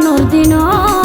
মানুষ দিনও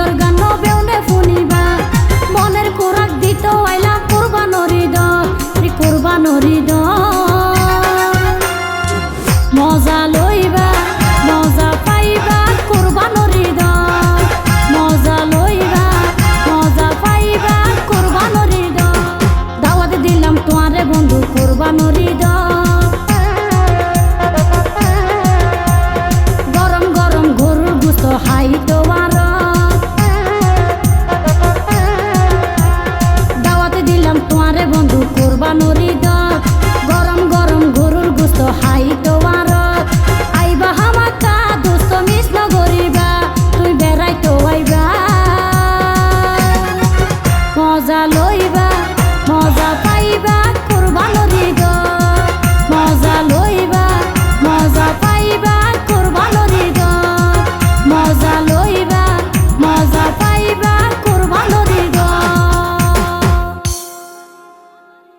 organo. Ve